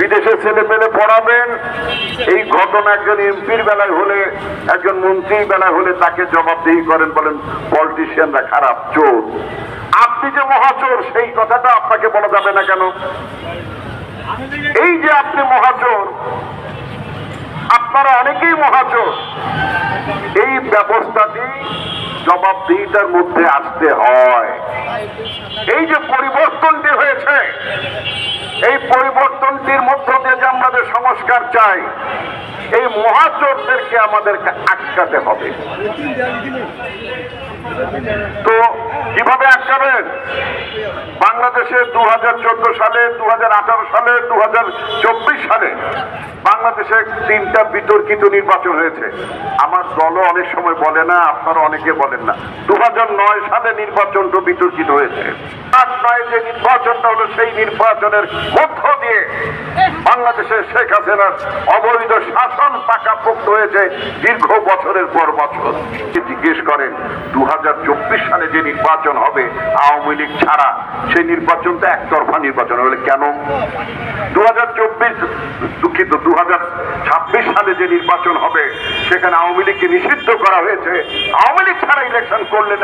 বিদেশে ছেলে পেলে পড়াবেন। এই ঘটনা একজন এমপির বেলায় হলে, একজন মন্ত্রীর বেলায় হলে তাকে জবাবদিহি করেন, বলেন, পলিটিশিয়ানরা খারাপ চোর। আপনি যে মহাচোর, সেই কথাটা আপনাকে বলা যাবে না কেন? এই যে আপনি মহাচোর, আপনারা অনেকেই মহাচোর। এই ব্যবস্থাটি জবাবদিহিতার মধ্যে আসতে হয়। এই যে পরিবর্তনটি হয়েছে এই পরিবর্তনটির মধ্য দিয়ে যে আমাদের সংস্কার চাই এই মহাচোরদেরকে আমাদেরকে আটকাতে হবে। তো কীভাবে আটকাবেন বাংলাদেশে দু হাজার চোদ্দ সালে দু হাজার আঠারো সালে দু হাজার চব্বিশ সালে বাংলাদেশে তিনটা বিতর্কিত নির্বাচন হয়েছে। আমার দলও অনেক সময় বলে না, আপনারা অনেকে বলেন না। দু হাজার নয় সালে নির্বাচনটা বিতর্কিত হয়েছে। আট নয়, যে নির্বাচনটা হলো সেই নির্বাচনের মধ্য দিয়ে বাংলাদেশের শেখ হাসিনার অবৈধ হয়েছে দীর্ঘ বছরের পর বছর। জিজ্ঞেস করেন দু সালে যে নির্বাচন হবে আওয়ামী লীগ ছাড়া, সেই নির্বাচনটা একতরফা নির্বাচন হলে কেন? দু হাজার চব্বিশ দুঃখিত দু হাজার ছাব্বিশ সালে যে নির্বাচন হবে, সেখানে আওয়ামী লীগকে নিষিদ্ধ করা হয়েছে। আওয়ামী লীগ ছাড়া ইলেকশন করলে